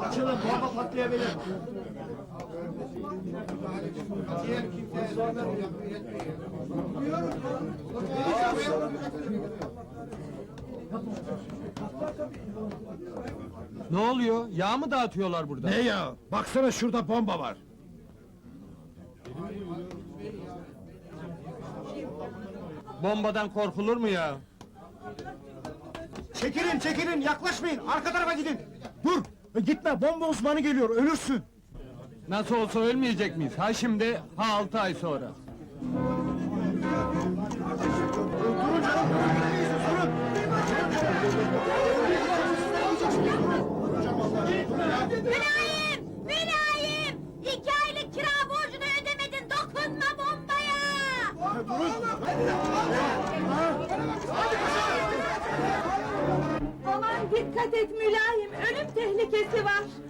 Açılın bomba patlayabilir. Ne oluyor? Yağ mı dağıtıyorlar burada? Ne ya? Baksana şurada bomba var. Bombadan korkulur mu ya? Çekilin çekilin yaklaşmayın arka tarafa gidin. Dur gitme bomba uzmanı geliyor ölürsün. Nasıl olsa ölmeyecek miyiz? Ha şimdi, ha altı ay sonra. Mülayim! Dikkat et Mülayim, ölüm tehlikesi var!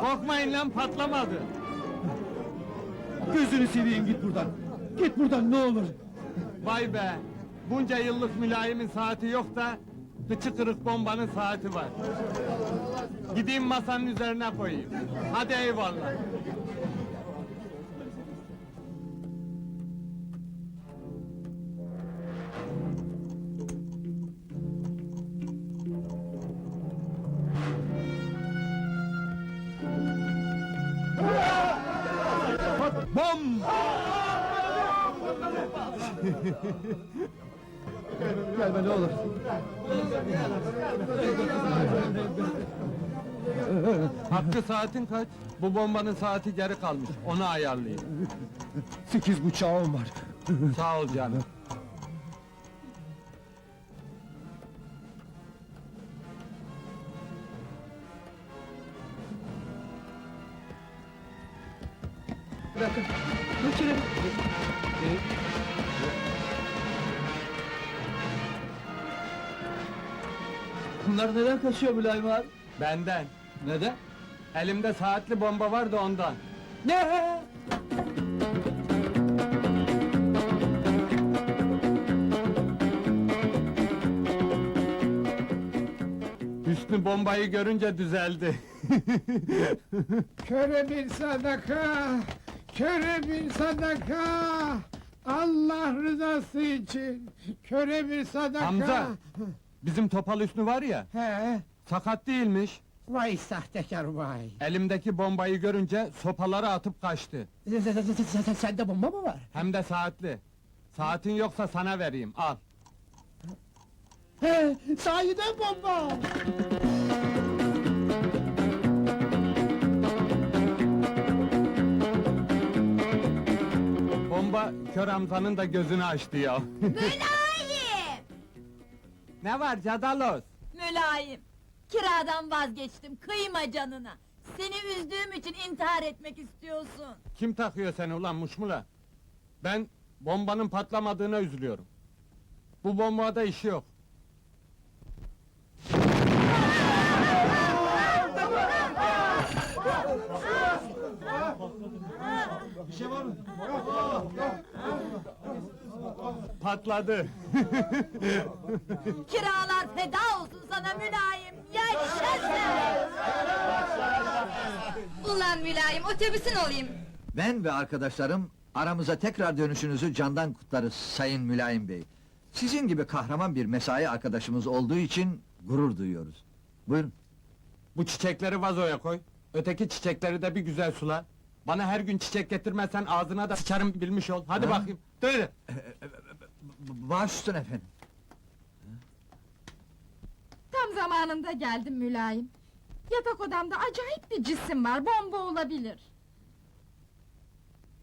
Korkmayın lan patlamadı. Gözünü seveyim git buradan. Git buradan ne olur. Vay be! Bunca yıllık mülayimin saati yok da... ...kıçı kırık bombanın saati var. Gideyim masanın üzerine koyayım. Hadi eyvallah. Gelme ne olur. Hakkı saatin kaç? Bu bombanın saati geri kalmış. Onu ayarlayayım. Sekiz bıçağım var. Sağ ol canım. Bir dakika. Bunlar neden kaçıyor Mülayim abi? Benden. Neden? Elimde saatli bomba var da ondan. Ne? Hüsnü bombayı görünce düzeldi. Köre bir sadaka, köre bir sadaka. Allah rızası için köre bir sadaka. Hamza! Bizim topal Hüsnü var ya, He, sakat değilmiş. vay sahtekar vay. Elimdeki bombayı görünce sopaları atıp kaçtı. Sende bomba mı var? Hem de saatli. Saatin yoksa sana vereyim, al. He, sahiden bomba. Bomba kör Hamza'nın da gözünü açtı ya. Mülayim! Ne var Cadalos? Mülayim! Kiradan vazgeçtim, kıyma canına! Seni üzdüğüm için intihar etmek istiyorsun! Kim takıyor seni ulan muşmula? Ben bombanın patlamadığına üzülüyorum. Bu bombada işi yok. Patladı. Kiralar feda olsun sana mülayim! Yaşasın! Ulan mülayim, otobüsün olayım. Ben ve arkadaşlarım aramıza tekrar dönüşünüzü candan kutlarız Sayın Mülayim Bey. Sizin gibi kahraman bir mesai arkadaşımız olduğu için gurur duyuyoruz. Buyurun. Bu çiçekleri vazoya koy. Öteki çiçekleri de bir güzel sula. Bana her gün çiçek getirmezsen ağzına da sıçarım bilmiş ol. Hadi Ha? bakayım. Söyle. B- Baş üstüne efendim. Tam zamanında geldim mülayim. Yatak odamda acayip bir cisim var, bomba olabilir.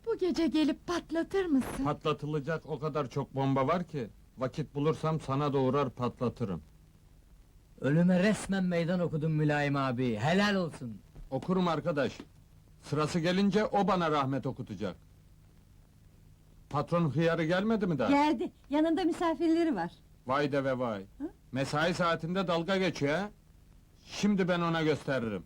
Bu gece gelip patlatır mısın? Patlatılacak o kadar çok bomba var ki... ...vakit bulursam sana doğurar patlatırım. Ölüme resmen meydan okudun Mülayim abi, helal olsun. Okurum arkadaş. Sırası gelince o bana rahmet okutacak. Patron hıyarı gelmedi mi daha? Geldi, yanında misafirleri var. Vay de ve vay. Mesai saatinde dalga geçiyor ha. Şimdi ben ona gösteririm.